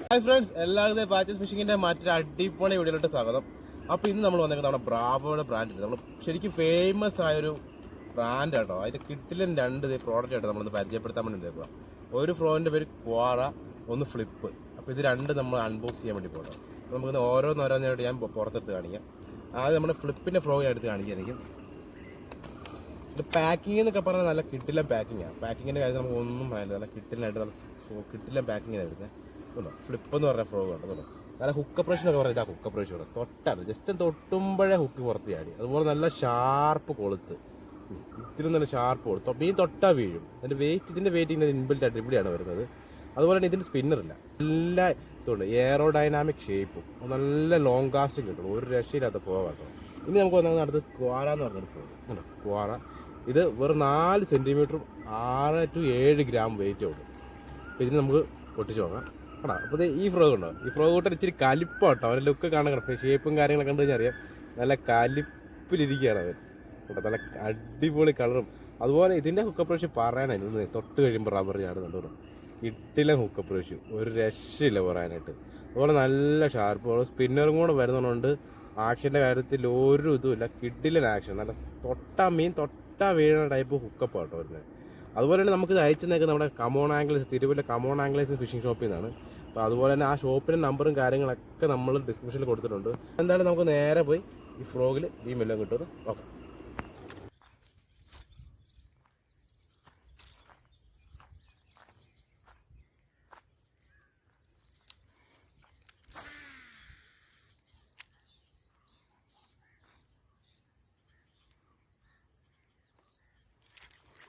Hi friends എല്ലാവരുടെയും പാച്ചസ് ഫിഷിങ്ങിന്റെ മറ്റൊരു അടിപൊളി വീഡിയോയിലോട്ട് സ്വാഗതം. അപ്പോൾ ഇന്ന് നമ്മൾ വന്നേക്കുന്നത് നമ്മുടെ ബ്രാവോയുടെ ബ്രാൻഡ് നമ്മൾ ശരിക്കും ഫേമസ് ആയൊരു ബ്രാൻഡ് കേട്ടോ അതിന്റെ കിട്ടിലും രണ്ട് പ്രോഡക്റ്റ് ആയിട്ട് നമ്മളൊന്ന് പരിചയപ്പെടുത്താൻ വേണ്ടി ഉണ്ടാക്കുക ഒരു ഫ്രോന്റെ പേര് ക്വാറ ഒന്ന് ഫ്ലിപ്പ് അപ്പോൾ ഇത് രണ്ട് നമ്മൾ അൺബോക്സ് ചെയ്യാൻ വേണ്ടി പോകണം നമുക്ക് ഓരോന്നോരോന്നായിട്ട് ഞാൻ പുറത്തെടുത്ത് കാണിക്കാം. ആദ്യം നമ്മുടെ ഫ്ലിപ്പിന്റെ ഫ്രോ എടുത്ത് കാണിക്കായിരിക്കും ഇത് പാക്കിംഗ് എന്നൊക്കെ പറഞ്ഞാൽ നല്ല കിട്ടില്ല പാക്കിങ്ങാണ് പാക്കിങ്ങിന്റെ കാര്യം നമുക്ക് ഒന്നും പറയാനില്ല നല്ല കിട്ടിലായിട്ട് നല്ല കിട്ടില്ല പാക്കിംഗ് വരുന്നത് ഫ്ലിപ്പ് എന്ന് പറഞ്ഞ ഫ്രോഗ് ഉണ്ട്? കേട്ടോ നല്ല ഹുക്ക് പ്രഷർ ഒക്കെ പറഞ്ഞാൽ ഹുക്ക് പ്രഷർ തൊട്ടാണ്. ജസ്റ്റ് തൊട്ടുമ്പോഴേ ഹുക്ക് പുറത്ത് ചാടി. അതുപോലെ നല്ല ഷാർപ്പ് കൊളുത്ത്. ഇത്തിരി നല്ല ഷാർപ്പ് കൊളുത്ത്. മീൻ തൊട്ടാ വീഴും. അതിന്റെ വെയിറ്റ് ഇതിന്റെ വെയിറ്റ് ഇങ്ങനെ ഇൻബിൽറ്റ് ആയിട്ട് ഇവിടെയാണ് വരുന്നത്. അതുപോലെ തന്നെ ഇതിന് സ്പിന്നറില്ല എല്ലാ ഇതുണ്ട്. എയറോ ഡൈനാമിക് ഷേപ്പും നല്ല ലോങ് കാസ്റ്റ് കിട്ടും ഒരു രക്ഷയില്ലാത്ത പോകാട്ടോ ഇനി നമുക്ക് വന്നാൽ അടുത്ത് ക്വാറ എന്ന് പറഞ്ഞൊരു പോകും ക്വാറ. ഇത് വെറും നാല് സെന്റിമീറ്ററും ആറ് ടു ഏഴ് ഗ്രാം വെയിറ്റ് ഉണ്ട്. അപ്പോൾ ഇതിന് നമുക്ക് പൊട്ടിച്ച് നോക്കാം. കേട്ടോ അപ്പോൾ ഇത് ഈ ഫ്രോഗ് ഉണ്ടോ? ഈ ഫ്രോഗ് കൂട്ടർ ഇച്ചിരി കലിപ്പാട്ടോ അവരുടെ ലുക്ക് കിടക്കും ഷേപ്പും കാര്യങ്ങളൊക്കെ കണ്ടു കഴിഞ്ഞാൽ അറിയാം. നല്ല കലിപ്പിലിരിക്കുകയാണ് അവർ കേട്ടോ നല്ല അടിപൊളി കളറും അതുപോലെ ഇതിന്റെ ഹുക്കപ്പ് പ്രേഷ്യം പറയാനായി തൊട്ട് കഴിയുമ്പോൾ റബ്ബർ ചാടുന്നുണ്ട് ഇട്ടിലെ ഹുക്കപ്പ് പ്രേഷ്യം ഒരു രക്ഷയില്ല പറയാനായിട്ട്. അതുപോലെ നല്ല ഷാർപ്പ് സ്പിന്നറും കൂടെ വരുന്നതുകൊണ്ട് ആക്ഷന്റെ കാര്യത്തിൽ ഒരു ഇതുമില്ല കിഡിലൻ ആക്ഷൻ. നല്ല തൊട്ടാ മീൻ തൊട്ടാ വീഴുന്ന ടൈപ്പ് ഹുക്കപ്പ് കേട്ടോ വരുന്നത് അതുപോലെ തന്നെ നമുക്ക് ഇത് നമ്മുടെ come on anglers Thiruvalla come on anglers fishing ഷോപ്പിൽ നിന്നാണ്. അപ്പോൾ അതുപോലെ തന്നെ ആ ഷോപ്പിന്റെ നമ്പറും കാര്യങ്ങളൊക്കെ നമ്മൾ ഡിസ്ക്രിപ്ഷനിൽ കൊടുത്തിട്ടുണ്ട്. എന്തായാലും നമുക്ക് നേരെ പോയി ഈ ഫ്രോഗിൽ ഈ മെല്ലം കിട്ടുന്നത് ഓക്കെ.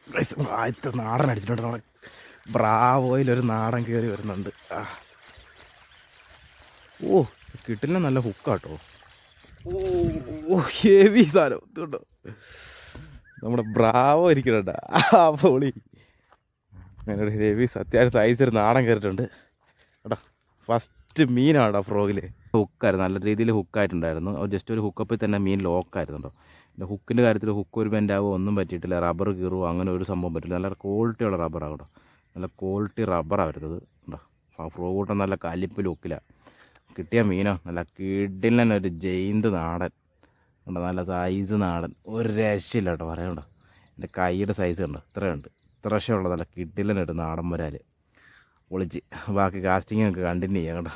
ആദ്യത്തെ നാടൻ അടിച്ചിട്ടുണ്ട് നമ്മുടെ ബ്രാവോയിൽ ഒരു നാടൻ കയറി വരുന്നുണ്ട്. ആ. ഓ കിട്ടില്ല നല്ല ഹുക്കാട്ടോ ഓ ഹെവി സാധനം. നമ്മുടെ ബ്രാവോ ഇരിക്കണണ്ട ആ പൊളി. അങ്ങനെ ഒരു ഹെവി അത്യാവശ്യം സൈസ് ഒരു നാടൻ കയറിയിട്ടുണ്ട് കേട്ടോ ഫസ്റ്റ് മീനാണ് ഫ്രോഗിൽ ഹുക്കായിരുന്നു നല്ല രീതിയിൽ ഹുക്കായിട്ടുണ്ടായിരുന്നു ജസ്റ്റ് ഒരു ഹുക്കപ്പിൽ തന്നെ മീൻ ലോക്കായിരുന്നു കേട്ടോ പിന്നെ ഹുക്കിന്റെ കാര്യത്തിൽ ഹുക്ക് ഒരു ബെൻഡാവോ ഒന്നും പറ്റിയിട്ടില്ല. റബ്ബർ കീറുവോ അങ്ങനെ ഒരു സംഭവം പറ്റില്ല നല്ല ക്വാളിറ്റിയുള്ള റബ്ബറാണ് കേട്ടോ. നല്ല ക്വാളിറ്റി റബ്ബറാണ് വരുന്നത്. കേട്ടോ ഫ്രോ കൂട്ടം നല്ല കലിപ്പ് ലുക്കിലാണ് കിട്ടിയ മീനോ. നല്ല കിടിലൻ ഒരു ജയിന്ത് നാടൻ. ഉണ്ടോ നല്ല സൈസ് നാടൻ. ഒരു രക്ഷയില്ല കേട്ടോ പറയണ്ടോ എന്റെ കൈയുടെ സൈസ് ഉണ്ട് ഇത്രയുണ്ട്. ഇത്ര ഉള്ള നല്ല കിടിലനായിട്ട് നാടൻ വരാൽ ഒളിച്ച്. ബാക്കി കാസ്റ്റിംഗ് ഒക്കെ കണ്ടിന്യൂ ചെയ്യാം കേട്ടോ.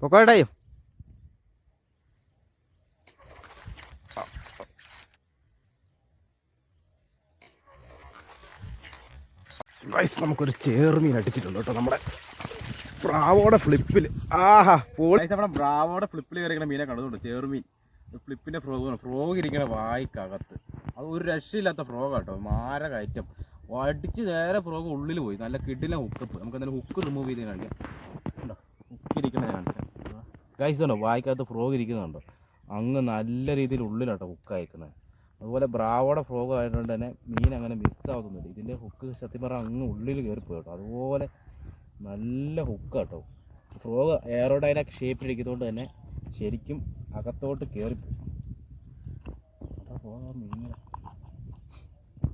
പൊക്കോട്ടായും. ഗൈസ് നമുക്കൊരു ചേർമീൻ അടിച്ചിട്ടുണ്ട് കേട്ടോ നമ്മുടെ ബ്രാവോടെ ഫ്ലിപ്പിൽ. ആഹാ നമ്മുടെ ബ്രാവോടെ ഫ്ലിപ്പിൽ കയറിക്കുന്ന മീനെ കണ്ടതുകൊണ്ട്? ചേർമീൻ ഫ്ലിപ്പിന്റെ ഫ്രോഗ് ഫ്രോഗ് ഇരിക്കണ വായിക്കകത്ത്. അത് ഒരു രക്ഷയില്ലാത്ത ഫ്രോഗ് കേട്ടോ. മാര കയറ്റം. അടിച്ച് നേരെ ഫ്രോഗ് ഉള്ളിൽ പോയി. നല്ല കിഡിലെ ഹുക്കപ്പ് നമുക്ക് എന്തായാലും ഹുക്ക് റിമൂവ് ചെയ്ത് കാണിക്കാം ഹുക്ക് ഇരിക്കണത് കാണിക്കാം ഗൈസ് ഉണ്ടോ വായിക്കകത്ത് ഫ്രോഗ് ഇരിക്കുന്നുണ്ടോ? അങ്ങ് നല്ല രീതിയിൽ ഉള്ളിലാട്ടോ ഹുക്ക് അയക്കുന്നത് അതുപോലെ ബ്രാവോടെ ഫ്രോഗ് ആയതുകൊണ്ട് തന്നെ മീൻ അങ്ങനെ മിസ്സാവുന്നില്ല ഇതിന്റെ ഹുക്ക് സത്യം പറഞ്ഞാൽ അങ്ങ് ഉള്ളിൽ കയറിപ്പോയി കേട്ടോ അതുപോലെ നല്ല ഹുക്കാട്ടോ കേട്ടോ ഫ്രോഗ് എയറോഡൈനാക് ഷേപ്പിലിരിക്കുന്നതുകൊണ്ട് തന്നെ ശരിക്കും അകത്തോട്ട് കയറിപ്പോയി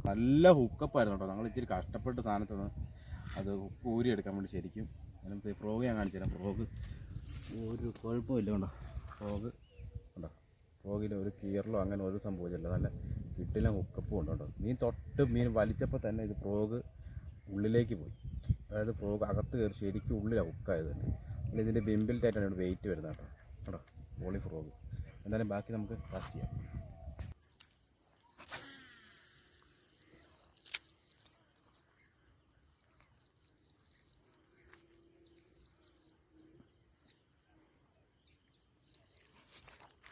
നല്ല ഹുക്കപ്പായിരുന്നു കേട്ടോ ഞങ്ങൾ ഇച്ചിരി കഷ്ടപ്പെട്ട് സാധനത്തിന് അത് ഹുക്ക് ഊരി എടുക്കാൻ വേണ്ടി ശരിക്കും അതിനകത്ത് ഫ്രോഗ് ഞാൻ കാണിച്ചു തരാം ഫ്രോഗ് ഒരു കുഴപ്പമില്ല കേട്ടോ ഫ്രോഗ് ഉണ്ടോ ഫ്രോഗിൽ ഒരു കീറലോ അങ്ങനെ ഒരു സംഭവമില്ല നല്ല കിട്ടില്ല ഹുക്കപ്പും ഉണ്ട് കേട്ടോ മീൻ തൊട്ട് മീൻ വലിച്ചപ്പോൾ തന്നെ ഇത് ഫ്രോഗ് ഉള്ളിലേക്ക് പോയി. അതായത് ഫ്രോഗ് അകത്ത് കയറി ശരിക്കും ഉള്ളിലാണ് ഹുക്കായത് തന്നെ ഇതിന്റെ ബിമ്പിലിട്ടായിട്ടാണ് ഇവിടെ വെയിറ്റ് വരുന്നത് കേട്ടോ. കേട്ടോ പോളി ഫ്രോഗ് എന്തായാലും ബാക്കി നമുക്ക് കാസ്റ്റ് ചെയ്യാം.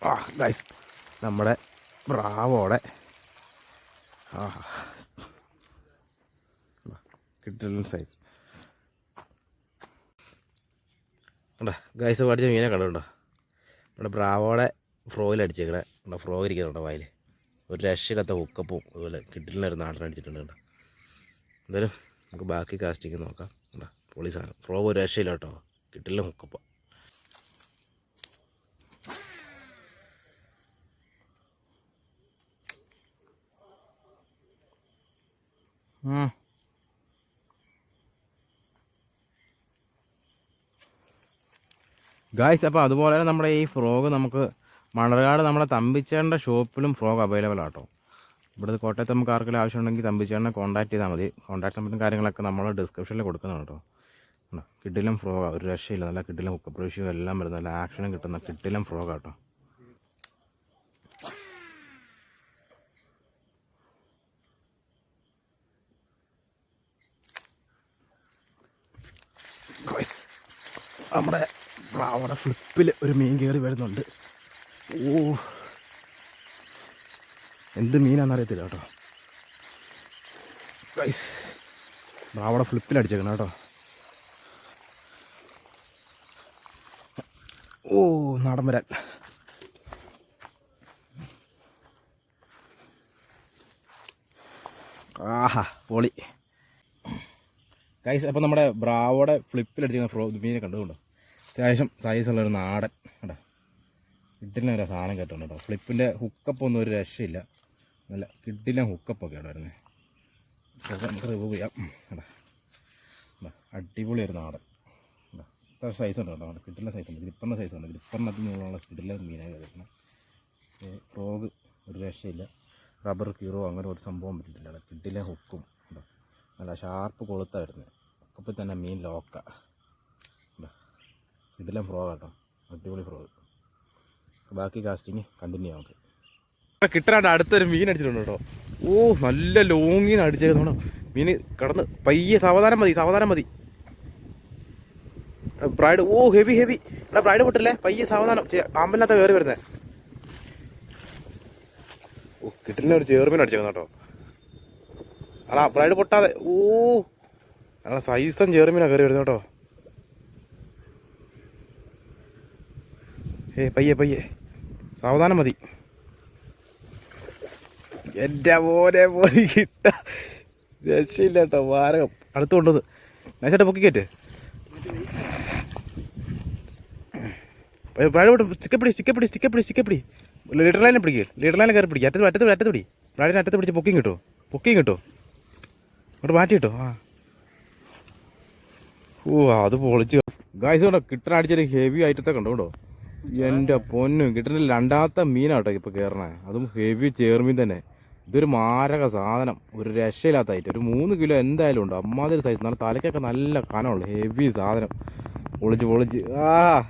ആ ഗൈസ് നമ്മുടെ ബ്രാവോടെ. ആ കിട്ടില്ല സൈസ് കണ്ടോ ഗൈസ് പഠിച്ച മീനെ കണ്ടുണ്ടോ നമ്മുടെ ബ്രാവോടെ ഫ്രോയിൽ അടിച്ചേക്കണേ. നമ്മുടെ ഫ്രോ ഇരിക്കുന്നുണ്ടോ വായിൽ ഒരു രക്ഷയില്ലാത്ത ഉക്കപ്പും അതുപോലെ നാടൻ അടിച്ചിട്ടുണ്ട് കേട്ടോ എന്തായാലും നമുക്ക് ബാക്കി കാസ്റ്റിങ് നോക്കാം. കണ്ടോ പൊളി സാധനം. ഫ്രോ ഒരു രക്ഷയില്ല കേട്ടോ. കിട്ടില്ല ഹുക്കപ്പം ഗായ്സ് അപ്പോൾ അതുപോലെ നമ്മുടെ ഈ ഫ്രോഗ് നമുക്ക് മണർകാട് നമ്മുടെ തമ്പിച്ചേട്ടന്റെ ഷോപ്പിലും ഫ്രോഗ് അവൈലബിൾ ആട്ടോ ഇവിടുത്തെ കോട്ടയത്ത് നമുക്ക് ആർക്കെങ്കിലും ആവശ്യമുണ്ടെങ്കിൽ തമ്പിച്ചേട്ടനെ കോൺടാക്ട് ചെയ്താൽ മതി. കോൺടാക്ട് നമ്പറും കാര്യങ്ങളൊക്കെ നമ്മൾ ഡിസ്ക്രിപ്ഷനിൽ കൊടുക്കുന്നതാണ് കേട്ടോ കിട്ടിലും ഫ്രോഗാണ് ഫ്രോഗാ ഒരു രക്ഷയില്ല. നല്ല കിട്ടിലും ഹുക്ക് പ്രൊഷ്യം എല്ലാം വരുന്ന നല്ല ആക്ഷനും കിട്ടുന്ന കിടിലം ഫ്രോഗാ നമ്മുടെ അവിടെ ഫ്ലിപ്പിൽ ഒരു മീൻ കയറി വരുന്നുണ്ട്. ഓ. എന്ത് മീനാണെന്ന് അറിയത്തില്ല കേട്ടോ. ഗൈസ് അവിടെ ഫ്ലിപ്പിൽ അടിച്ചേക്കണം കേട്ടോ. ഓ നാടൻ വരാൻ. ആഹാ പൊളി. ഗൈസ് അപ്പോൾ നമ്മുടെ ബ്രാവോടെ ഫ്ലിപ്പിലടിച്ചിരുന്ന ഫ്രോ മീനെ കണ്ടുകൊണ്ടോ അത്യാവശ്യം സൈസുള്ള ഒരു നാടൻ കേട്ടോ കിഡിലിന് ഒരു സാധനം കേട്ടോ കേട്ടോ. ഫ്ലിപ്പിന്റെ ഹുക്കപ്പ് ഒന്നും ഒരു രക്ഷയില്ല. നല്ല കിഡിലും ഹുക്കപ്പൊക്കെ ആണ് വരുന്നത് നമുക്ക് റിമൂവ് ചെയ്യാം. കേട്ടോ അടിപൊളി ഒരു നാടൻ. ഇത്ര സൈസ് ഉണ്ട് കേട്ടോ. നമ്മുടെ കിഡിലെ സൈസ് ഉണ്ട്. ഗ്രിപ്പറിന്റെ സൈസ് ഉണ്ട്. ഗ്രിപ്പറിനകത്ത് നിന്നുള്ള കിഡിലെ മീനായി കിടക്കുന്നത് ഫ്രോഗ് ഒരു രക്ഷയില്ല. റബ്ബർ കീറോ അങ്ങനെ ഒരു സംഭവം പറ്റിയിട്ടില്ല. കിഡിലെ ഹുക്കും നല്ല ഷാർപ്പ് കൊളുത്താണ് വരുന്നത് അപ്പോൾ തന്നെ മീൻ ലോക്ക ഇതെല്ലാം ഫ്രോ കേട്ടോ. അടിപൊളി ഫ്രോ ബാക്കി കാസ്റ്റിങ് കണ്ടിന്യൂ നമുക്ക്. കിട്ടാണ്ട് അടുത്തൊരു മീൻ അടിച്ചിട്ടുണ്ട് കേട്ടോ. ഓ നല്ല ലോങ്ങിന്ന് അടിച്ചേക്കുന്നോ മീൻ കടന്ന് പയ്യെ സാവധാനം മതി സാവധാനം മതി. ബ്രൈഡ് ഓ ഹെവി ഹെവി എടാ ബ്രൈഡ് പൊട്ടല്ലേ? പയ്യെ സാവധാനം. ആമ്പലിനകത്ത് കയറി വരുന്നത് ഓ കിട്ടില്ല ഒരു ചേർമീൻ അടിച്ചേക്കുന്നു കേട്ടോ. അടാ ബ്രൈഡ് പൊട്ടാതെ. ഓ നല്ല സൈസം ചേർമീനാ കയറി വരുന്നത് കേട്ടോ. ഏ പയ്യെ പയ്യെ. സാവധാനം മതി. എന്റെ പോലെ പോയി കിട്ട. രക്ഷയില്ല കേട്ടോ വാരകം. അടുത്ത് കൊണ്ടത് നൈസായിട്ട് പൊക്കിക്കേറ്റ് ബ്രാഡ് വിട്ട് ചിക്കപ്പിടി ചിക്കപ്പിടി ചിക്കപ്പിടി ചിക്കപ്പിടി ലീഡർ ലൈനെ പിടിക്കുക ലീഡർ ലൈനെ കയറി പിടിക്കുക അറ്റത്ത് അറ്റത്ത് അറ്റത്ത് പിടി. പഴയ അറ്റത്ത് പിടിച്ച് പൊക്കിങ് കിട്ടുമോ പൊക്കിങ് കിട്ടുമോ അങ്ങോട്ട് മാറ്റി കിട്ടോ ആ. ഓ അത് പൊളിച്ച് ഗായ്സ് കണ്ടോ? കിട്ടണ അടിച്ചൊരു ഹെവി ഐറ്റത്തെ കണ്ടോ കേട്ടോ എന്റെ പൊന്നും കിട്ടുന്ന രണ്ടാമത്തെ മീനാട്ടോ ഇപ്പൊ കയറണേ അതും ഹെവി ചേർമീൻ തന്നെ. ഇതൊരു മാരക സാധനം. ഒരു രക്ഷയില്ലാത്ത ഐറ്റം ഒരു മൂന്ന് കിലോ എന്തായാലും ഉണ്ട്. അമ്മാതിരി സൈസ് നല്ല തലയ്ക്കൊക്കെ നല്ല കനമുള്ളു ഹെവി സാധനം. പൊളിച്ച് പൊളിച്ച്. ആ.